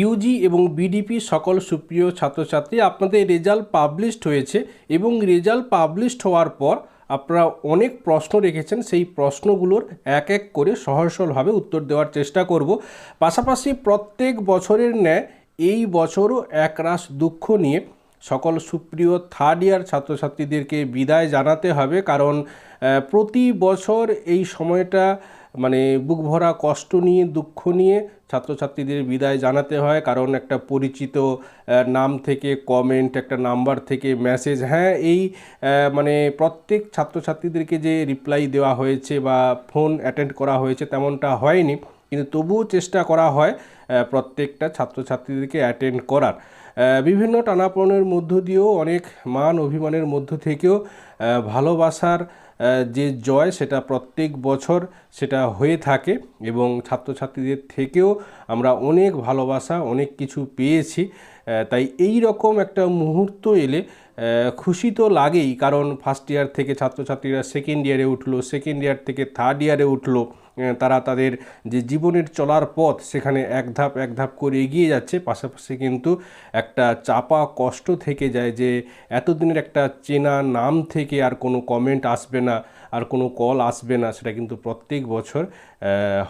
Yuji এবং BDP সকল সুপ্রিয় ছাত্রছাত্রী, আপনাদের রেজাল্ট পাবলিশড হয়েছে এবং রেজাল্ট পাবলিশড হওয়ার পর আপনারা অনেক প্রশ্ন রেখেছেন, সেই প্রশ্নগুলোর এক এক করে সহজ সরলভাবে উত্তর দেওয়ার চেষ্টা করব। পাশাপাশি প্রত্যেক বছরের ন্যায় এই বছরও একরাশ দুঃখ নিয়ে সকল সুপ্রিয় থার্ড ইয়ার ছাত্রছাত্রীদেরকে বিদায় জানাতে হবে, কারণ প্রতি বছর এই সময়টা মানে বুক ভরা কষ্ট নিয়ে, দুঃখ নিয়ে ছাত্রছাত্রীদের বিদায় জানাতে হয়। কারণ একটা পরিচিত নাম থেকে কমেন্ট একটা নাম্বার থেকে মেসেজ হ্যাঁ এই মানে প্রত্যেক ছাত্রছাত্রীদেরকে যে রিপ্লাই দেওয়া হয়েছে বা ফোন অ্যাটেন্ড করা হয়েছে তেমনটা হয়নি। কিন্তু তবুও চেষ্টা করা হয় প্রত্যেকটা ছাত্রছাত্রীদেরকে অ্যাটেন্ড করার। বিভিন্ন টানাপনের মধ্য দিয়েও অনেক মান অভিমানের মধ্য থেকেও ভালোবাসার যে জয় সেটা প্রত্যেক বছর সেটা হয়ে থাকে এবং ছাত্রছাত্রীদের থেকেও আমরা অনেক ভালোবাসা, অনেক কিছু পেয়েছি। তাই এই রকম একটা মুহূর্ত এলে খুশি তো লাগেই, কারণ ফার্স্ট ইয়ার থেকে ছাত্রছাত্রীরা সেকেন্ড ইয়ারে উঠল সেকেন্ড ইয়ার থেকে থার্ড ইয়ারে উঠল তারা তাদের যে জীবনের চলার পথ, সেখানে এক ধাপ এক ধাপ করে এগিয়ে যাচ্ছে। পাশাপাশি কিন্তু একটা চাপা কষ্ট থেকে যায় যে এতদিনের একটা চেনা নাম থেকে আর কোনো কমেন্ট আসবে না, আর কোনো কল আসবে না, সেটা কিন্তু প্রত্যেক বছর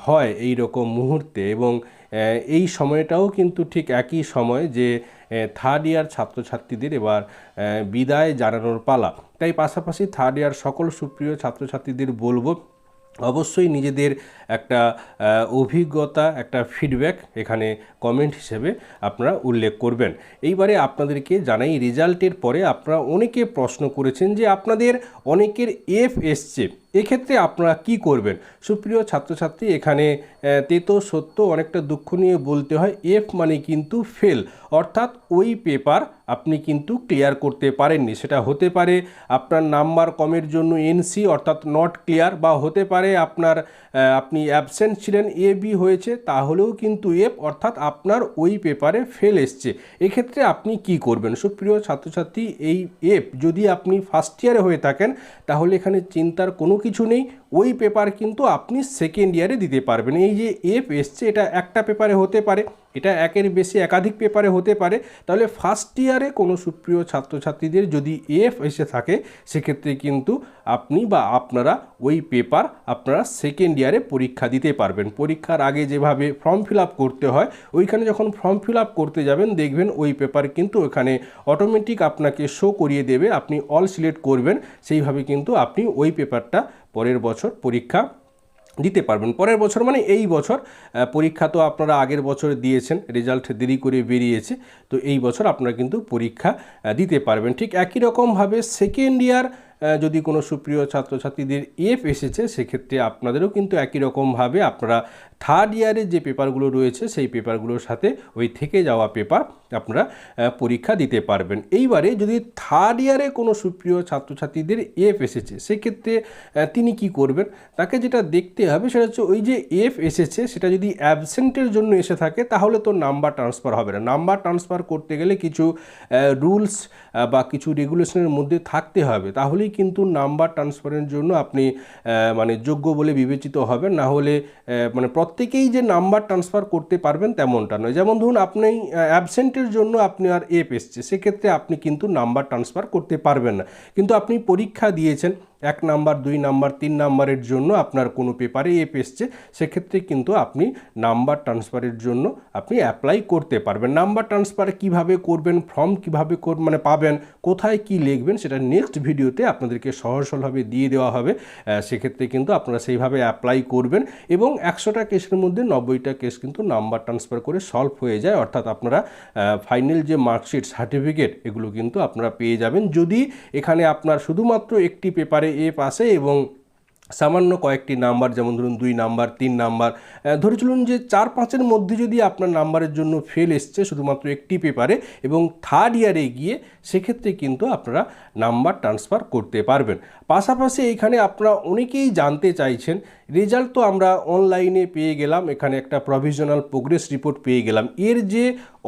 হয় এই রকম মুহূর্তে। এবং এই সময়টাও কিন্তু ঠিক একই সময় যে থার্ড ইয়ার ছাত্রছাত্রীদের এবার বিদায় জানানোর পালা। তাই পাশাপাশি থার্ড ইয়ার সকল সুপ্রিয় ছাত্রছাত্রীদের বলব, অবশ্যই নিজেদের একটা অভিজ্ঞতা, একটা ফিডব্যাক এখানে কমেন্ট হিসেবে আপনারা উল্লেখ করবেন। এইবারে আপনাদেরকে জানাই রেজাল্টের পরে আপনারা অনেকে প্রশ্ন করেছেন যে আপনাদের অনেকের এফ এসছে। এক্ষেত্রে আপনারা কি করবেন? সুপ্রিয় ছাত্রছাত্রী, এখানে তেতো সত্য অনেকটা দুঃখ নিয়ে বলতে হয় এফ মানে কিন্তু ফেল অর্থাৎ ওই পেপার আপনি কিন্তু ক্লিয়ার করতে পারেননি। সেটা হতে পারে আপনার নাম্বার কমের জন্য এনসি অর্থাৎ নট ক্লিয়ার বা হতে পারে আপনার আপনি অ্যাবসেন্ট ছিলেন এ বি হয়েছে, তাহলেও কিন্তু এফ অর্থাৎ আপনার ওই পেপারে ফেল এসছে। এক্ষেত্রে আপনি কি করবেন? সুপ্রিয় ছাত্রছাত্রী, এই এফ যদি আপনি ফার্স্ট ইয়ারে হয়ে থাকেন, তাহলে এখানে চিন্তার কোনো কিছু নেই, ওই পেপার কিন্তু আপনি সেকেন্ড ইয়ারে দিতে পারবেন। এই যে এফ এসছে, এটা একটা পেপারে হতে পারে। এটা একের বেশি একাধিক পেপারে হতে পারে। তাহলে ফার্স্ট ইয়ারে কোনো সুপ্রিয় ছাত্রছাত্রীদের যদি এফ এসে থাকে, সেক্ষেত্রে কিন্তু আপনি বা আপনারা ওই পেপার আপনারা সেকেন্ড ইয়ারে পরীক্ষা দিতে পারবেন। পরীক্ষার আগে যেভাবে ফর্ম ফিল করতে হয়, ওইখানে যখন ফর্ম ফিল করতে যাবেন, দেখবেন ওই পেপার কিন্তু ওখানে অটোমেটিক আপনাকে শো করিয়ে দেবে, আপনি অল সিলেক্ট করবেন। সেইভাবে কিন্তু আপনি ওই পেপারটা পরের বছর পরীক্ষা দিতে পারবেন। পরের বছর মানে এই বছর পরীক্ষা তো আপনারা আগের বছর দিয়েছেন রেজাল্ট দেরি করে বেরিয়েছে, তো এই বছর আপনারা কিন্তু পরীক্ষা দিতে পারবেন। ঠিক একই রকমভাবে সেকেন্ড ইয়ার যদি কোনো সুপ্রিয় ছাত্রছাত্রীদের এফ এসেছে, সেক্ষেত্রে আপনাদেরও কিন্তু একই রকমভাবে আপনারা থার্ড ইয়ারের যে পেপারগুলো রয়েছে, সেই পেপারগুলোর সাথে ওই থেকে যাওয়া পেপার আপনারা পরীক্ষা দিতে পারবেন। এইবারে যদি থার্ড ইয়ারে কোনো সুপ্রিয় ছাত্রছাত্রীদের এফ এসেছে, সেক্ষেত্রে তিনি কি করবেন? তাকে যেটা দেখতে হবে সেটা হচ্ছে ওই যে এফ এসেছে, সেটা যদি অ্যাবসেন্টের জন্য এসে থাকে, তাহলে তো নাম্বার ট্রান্সফার হবে না। নাম্বার ট্রান্সফার করতে গেলে কিছু রুলস বা কিছু রেগুলেশনের মধ্যে থাকতে হবে। তাহলেই কিন্তু নাম্বার ট্রান্সফারের জন্য আপনি মানে যোগ্য বলে বিবেচিত হবেন। না হলে মানে প্রত্যেকেই যে নাম্বার ট্রান্সফার করতে পারবেন তেমনটা নয়। যেমন ধরুন আপনি অ্যাবসেন্টের জন্য আপনি আর এফ এসছে, সেক্ষেত্রে আপনি কিন্তু নাম্বার ট্রান্সফার করতে পারবেন না। কিন্তু আপনি পরীক্ষা দিয়েছেন, এক নাম্বার দুই নাম্বার তিন নাম্বারের জন্য আপনার কোনো পেপারে এপ এসছে, সেক্ষেত্রে কিন্তু আপনি নাম্বার ট্রান্সফারের জন্য আপনি অ্যাপ্লাই করতে পারবেন। নাম্বার ট্রান্সফার কীভাবে করবেন ফর্ম কীভাবে মানে পাবেন, কোথায় কি লিখবেন, সেটা নেক্সট ভিডিওতে আপনাদেরকে সহজ সরলভাবে দিয়ে দেওয়া হবে। সেক্ষেত্রে কিন্তু আপনারা সেইভাবে অ্যাপ্লাই করবেন এবং একশোটা কেসের মধ্যে নব্বইটা কেস কিন্তু নাম্বার ট্রান্সফার করে সলভ হয়ে যায়। অর্থাৎ আপনারা ফাইনাল যে মার্কশিট সার্টিফিকেট, এগুলো কিন্তু আপনারা পেয়ে যাবেন। যদি এখানে আপনার শুধুমাত্র একটি পেপারে এফ আসে এবং সামান্য কয়েকটি নাম্বার, যেমন ধরুন দুই নাম্বার, তিন নাম্বার ধরে চলুন যে চার পাঁচের মধ্যে যদি আপনার নাম্বারের জন্য ফেল এসছে শুধুমাত্র একটি পেপারে এবং থার্ড ইয়ারে গিয়ে, সেক্ষেত্রে কিন্তু আপনারা নাম্বার ট্রান্সফার করতে পারবেন। পাশাপাশি এইখানে আপনারা অনেকেই জানতে চাইছেন, রেজাল্ট তো আমরা অনলাইনে পেয়ে গেলাম, এখানে একটা প্রভিশনাল প্রোগ্রেস রিপোর্ট পেয়ে গেলাম। এর যে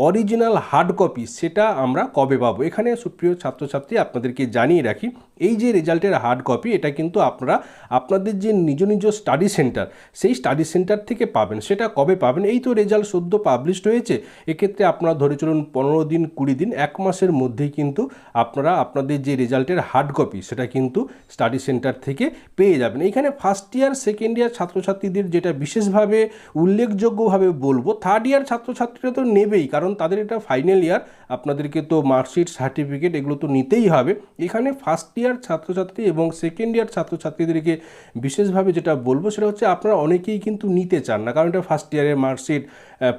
অরিজিনাল হার্ড কপি সেটা আমরা কবে পাবো? এখানে সুপ্রিয় ছাত্রছাত্রী আপনাদেরকে জানিয়ে রাখি, এই যে রেজাল্টের হার্ড কপি এটা কিন্তু আপনারা, আপনাদের যে নিজ নিজ স্টাডি সেন্টার সেই স্টাডি সেন্টার থেকে পাবেন। সেটা কবে পাবেন? এই তো রেজাল্ট সদ্য পাবলিশড হয়েছে। এক্ষেত্রে আপনারা ধরে চলুন পনেরো দিন, কুড়ি দিন, এক মাসের মধ্যেই কিন্তু আপনারা, আপনাদের যে রেজাল্টের হার্ড কপি সেটা কিন্তু স্টাডি সেন্টার থেকে পেয়ে যাবেন। এখানে ফার্স্ট ইয়ার সেকেন্ড ইয়ার ছাত্রছাত্রীদের যেটা বিশেষভাবে উল্লেখযোগ্যভাবে বলব থার্ড ইয়ার ছাত্রছাত্রীরা তো নেবেই, কারণ তাদের এটা ফাইনাল ইয়ার আপনাদেরকে তো মার্কশিট সার্টিফিকেট এগুলো তো নিতেই হবে। এখানে ফার্স্ট ইয়ার ছাত্রছাত্রী এবং সেকেন্ড ইয়ার ছাত্রছাত্রীদেরকে বিশেষভাবে যেটা বলব সেটা হচ্ছে আপনারা অনেকেই কিন্তু নিতে চান না, কারণ এটা ফার্স্ট ইয়ারের মার্কশিট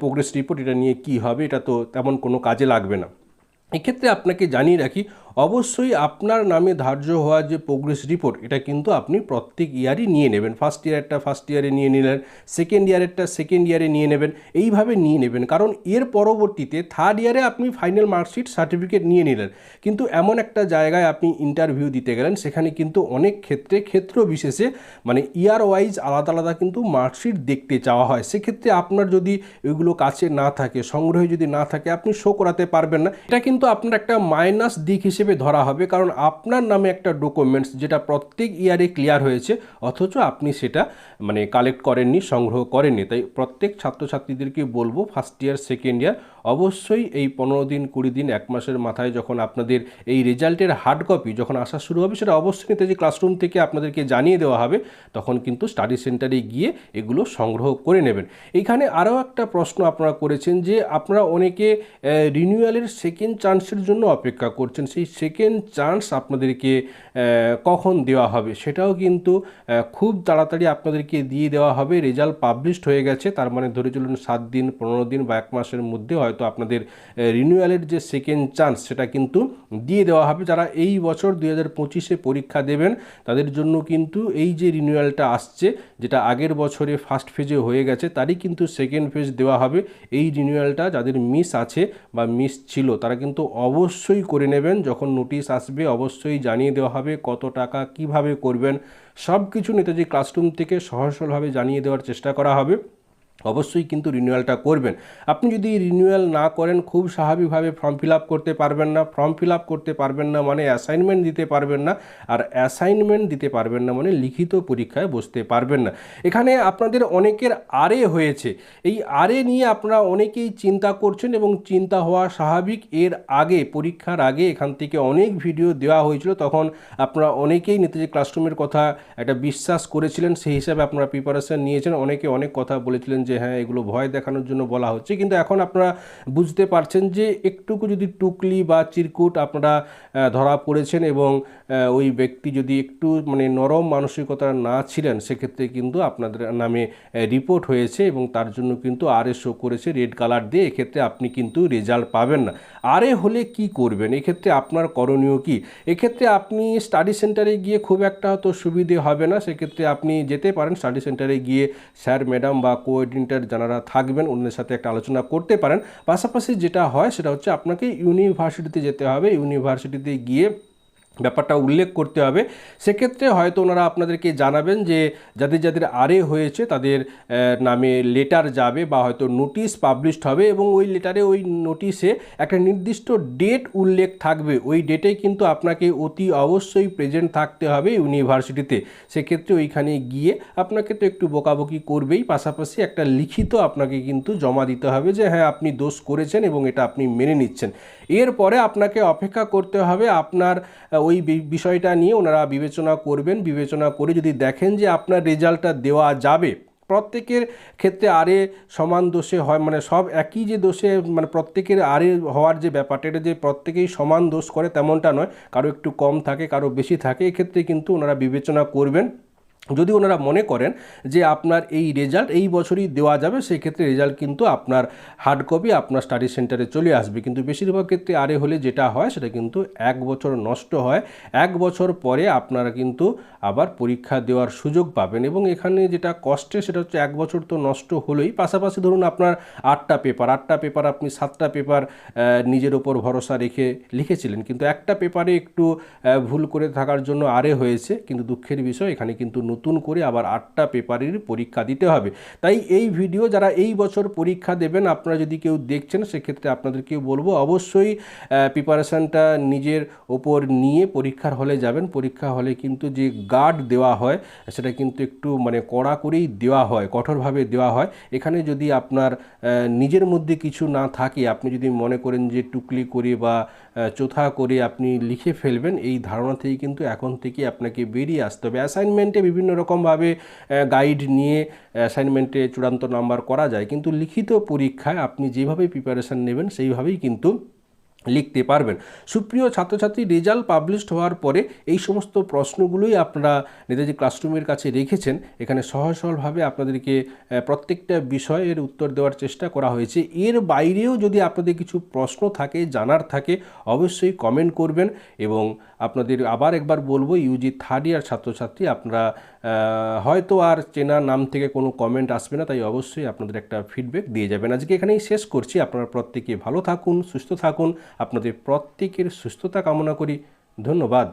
প্রোগ্রেস রিপোর্ট এটা নিয়ে কী হবে, এটা তো তেমন কোনো কাজে লাগবে না। এক্ষেত্রে আপনাকে জানিয়ে রাখি অবশ্যই আপনার নামে ধার্য হওয়া যে প্রোগ্রেস রিপোর্ট এটা কিন্তু আপনি প্রত্যেক ইয়ারই নিয়ে নেবেন। ফার্স্ট ইয়ারেরটা ফার্স্ট ইয়ারে নিয়ে নিলেন সেকেন্ড ইয়ারেরটা সেকেন্ড ইয়ারে নিয়ে নেবেন, এইভাবে নিয়ে নেবেন। কারণ এর পরবর্তীতে থার্ড ইয়ারে আপনি ফাইনাল মার্কশিট সার্টিফিকেট নিয়ে নিলেন। কিন্তু এমন একটা জায়গায় আপনি ইন্টারভিউ দিতে গেলেন, সেখানে কিন্তু অনেক ক্ষেত্রে, ক্ষেত্র বিশেষে মানে ইয়ার ওয়াইজ আলাদা আলাদা কিন্তু মার্কশিট দেখতে চাওয়া হয়। সেক্ষেত্রে আপনার যদি ওইগুলো কাছে না থাকে, সংগ্রহে যদি না থাকে, আপনি শো করাতে পারবেন না। এটা কিন্তু আপনার একটা মাইনাস দিক হিসেবে ধরা হবে, কারণ আপনার নামে একটা ডকুমেন্টস যেটা প্রত্যেক ইয়ারে ক্লিয়ার হয়েছে, অথচ আপনি সেটা মানে কালেক্ট করেননি, সংগ্রহ করেননি। তাই প্রত্যেক ছাত্রছাত্রীদেরকে বলব ফার্স্ট ইয়ার সেকেন্ড ইয়ার অবশ্যই এই পনেরো দিন, কুড়ি দিন, এক মাসের মাথায় যখন আপনাদের এই রেজাল্টের হার্ড কপি যখন আসা শুরু হবে, সেটা অবশ্যই নেতাজি ক্লাসরুম থেকে আপনাদেরকে জানিয়ে দেওয়া হবে, তখন কিন্তু স্টাডি সেন্টারে গিয়ে এগুলো সংগ্রহ করে নেবেন। এইখানে আরও একটা প্রশ্ন আপনারা করেছেন যে, আপনারা অনেকে রিনিউয়ালের সেকেন্ড চান্সের জন্য অপেক্ষা করছেন। সেই সেকেন্ড চান্স আপনাদেরকে কখন দেওয়া হবে? সেটাও কিন্তু খুব তাড়াতাড়ি আপনাদেরকে দিয়ে দেওয়া হবে। রেজাল্ট পাবলিশড হয়ে গেছে, তার মানে ধরে চলুন সাত দিন, পনেরো দিন বা এক মাসের মধ্যে হয়তো আপনাদের রিনিউয়ালের যে সেকেন্ড চান্স সেটা কিন্তু দিয়ে দেওয়া হবে। যারা এই বছর দুই হাজার পঁচিশে পরীক্ষা দেবেন, তাদের জন্য কিন্তু এই যে রিনিউয়ালটা আসছে, যেটা আগের বছরে ফার্স্ট ফেজে হয়ে গেছে, তারই কিন্তু সেকেন্ড ফেজ দেওয়া হবে। এই রিনিউয়ালটা যাদের মিস আছে বা মিস ছিল, তারা কিন্তু অবশ্যই করে নেবেন। যখন নোটিশ আসবে, অবশ্যই জানিয়ে দেওয়া হবে কত টাকা কীভাবে করবেন। সব কিছু নেতাজি ক্লাসরুম থেকে সহজ সরলভাবে জানিয়ে দেওয়ার চেষ্টা করা হবে। অবশ্যই কিন্তু রিনিউয়ালটা করবেন। আপনি যদি রিনিউয়াল না করেন, খুব স্বাভাবিকভাবে ফর্ম ফিল করতে পারবেন না। ফর্ম ফিল করতে পারবেন না মানে অ্যাসাইনমেন্ট দিতে পারবেন না। আর অ্যাসাইনমেন্ট দিতে পারবেন না মানে লিখিত পরীক্ষায় বসতে পারবেন না। এখানে আপনাদের অনেকের আরে হয়েছে। এই আরে নিয়ে আপনারা অনেকেই চিন্তা করছেন এবং চিন্তা হওয়া স্বাভাবিক। এর আগে, পরীক্ষার আগে এখান থেকে অনেক ভিডিও দেওয়া হয়েছিল। তখন আপনারা অনেকেই নেতাজি ক্লাসরুমের কথা একটা বিশ্বাস করেছিলেন। সেই হিসাবে আপনারা প্রিপারেশান নিয়েছেন। অনেকে অনেক কথা বলেছিলেন যে হ্যাঁ এগুলো ভয় দেখানোর জন্য বলা হচ্ছে। কিন্তু এখন আপনারা বুঝতে পারছেন যে একটুকু যদি টুকলি বা চিরকুট আপনারা ধরা পড়েছেন এবং ওই ব্যক্তি যদি একটু মানে নরম মানসিকতা না ছিলেন, সেক্ষেত্রে কিন্তু আপনাদের নামে রিপোর্ট হয়েছে এবং তার জন্য কিন্তু আরে শো করেছে রেড কালার দিয়ে। এক্ষেত্রে আপনি কিন্তু রেজাল্ট পাবেন না। আরে হলে কি করবেন? এক্ষেত্রে আপনার করণীয় কি? এক্ষেত্রে আপনি স্টাডি সেন্টারে গিয়ে খুব একটা হয়তো সুবিধে হবে না। সেক্ষেত্রে আপনি যেতে পারেন। স্টাডি সেন্টারে গিয়ে স্যার, ম্যাডাম বা কোঅর্ডিনেটর যারা থাকবেন, ওনাদের সাথে একটা আলোচনা করতে পারেন। পাশাপাশি যেটা হয়, সেটা হচ্ছে আপনাকে ইউনিভার্সিটিতে যেতে হবে। ইউনিভার্সিটিতে গিয়ে ব্যাপারটা উল্লেখ করতে হবে। সেক্ষেত্রে হয়তো ওনারা আপনাদেরকে জানাবেন যে যাদের যাদের আরে হয়েছে তাদের নামে লেটার যাবে বা হয়তো নোটিশ পাবলিশড হবে এবং ওই লেটারে, ওই নোটিশে একটা নির্দিষ্ট ডেট উল্লেখ থাকবে। ওই ডেটে কিন্তু আপনাকে অতি অবশ্যই প্রেজেন্ট থাকতে হবে ইউনিভার্সিটিতে। সেক্ষেত্রে ওইখানে গিয়ে আপনাকে তো একটু বকাবকি করবেই, পাশাপাশি একটা লিখিত আপনাকে কিন্তু জমা দিতে হবে যে হ্যাঁ আপনি দোষ করেছেন এবং এটা আপনি মেনে নিচ্ছেন। এরপরে আপনাকে অপেক্ষা করতে হবে আপনার ওই বিষয়টা নিয়ে ওনারা বিবেচনা করবেন, বিবেচনা করে যদি দেখেন যে আপনার রেজাল্টটা দেওয়া যাবে, প্রত্যেকের ক্ষেত্রে আরে সমান দোষে হয় মানে সব একই যে দোষে মানে প্রত্যেকের আরে হওয়ার যে ব্যাপারটা, এটা যে প্রত্যেকেই সমান দোষ করে তেমনটা নয়, কারও একটু কম থাকে, কারও বেশি থাকে, এক্ষেত্রে কিন্তু ওনারা বিবেচনা করবেন। যদি ওনারা মনে করেন যে আপনার এই রেজাল্ট এই বছরই দেওয়া যাবে সেই ক্ষেত্রে রেজাল্ট কিন্তু আপনার হার্ড কপি আপনার স্টাডি সেন্টারে চলে আসবে। কিন্তু বেশিরভাগ ক্ষেত্রে আরে হলে যেটা হয়, সেটা কিন্তু এক বছর নষ্ট হয়। এক বছর পরে আপনারা কিন্তু আবার পরীক্ষা দেওয়ার সুযোগ পাবেন এবং এখানে যেটা কষ্টে সেটা হচ্ছে এক বছর তো নষ্ট হলোই। পাশাপাশি ধরুন আপনার আটটা পেপার আটটা পেপার আপনি সাতটা পেপার নিজের ওপর ভরসা রেখে লিখেছিলেন। কিন্তু একটা পেপারে একটু ভুল করে থাকার জন্য আরে হয়েছে। কিন্তু দুঃখের বিষয়, এখানে কিন্তু নতুন করে আবার আটটা পেপারের পরীক্ষা দিতে হবে। তাই এই ভিডিও যারা এই বছর পরীক্ষা দেবেন, আপনারা যদি কেউ দেখছেন, সেক্ষেত্রে আপনাদেরকেও বলব, অবশ্যই প্রিপারেশানটা নিজের ওপর নিয়ে পরীক্ষার হলে যাবেন। পরীক্ষা হলে কিন্তু যে গার্ড দেওয়া হয়, সেটা কিন্তু একটু মানে কড়া করেই দেওয়া হয়, কঠোরভাবে দেওয়া হয়। এখানে যদি আপনার নিজের মধ্যে কিছু না থাকে, আপনি যদি মনে করেন যে টুকলি করে বা চোথা করে আপনি লিখে ফেলবেন। এই ধারণা থেকে কিন্তু এখন থেকে আপনাকে বেরিয়ে আসতে হবে। অ্যাসাইনমেন্টে বিভিন্ন রকমভাবে গাইড নিয়ে অ্যাসাইনমেন্টে চূড়ান্ত নাম্বার করা যায়। কিন্তু লিখিত পরীক্ষায় আপনি যেভাবে প্রিপারেশান নেবেন, সেইভাবেই কিন্তু লিখতে পারবেন। সুপ্রিয় ছাত্রছাত্রী, রেজাল্ট পাবলিশড হওয়ার পরে এই সমস্ত প্রশ্নগুলোই আপনারা নেতাজি ক্লাসরুমের কাছে রেখেছেন। এখানে সহজ সরলভাবে আপনাদেরকে প্রত্যেকটা বিষয়ের উত্তর দেওয়ার চেষ্টা করা হয়েছে। এর বাইরেও যদি আপনাদের কিছু প্রশ্ন থাকে, জানার থাকে, অবশ্যই কমেন্ট করবেন এবং আপনাদের আবার একবার বলব ইউজি থার্ড ইয়ার ছাত্রছাত্রী, আপনারা হয়তো আর চেনা নাম থেকে কোনো কমেন্ট আসবে না, তাই অবশ্যই আপনাদের একটা ফিডব্যাক দিয়ে যাবেন। আজকে এখানেই শেষ করছি। আপনারা প্রত্যেকে ভালো থাকুন, সুস্থ থাকুন। আপনাদের প্রত্যেকের সুস্থতা কামনা করি। ধন্যবাদ।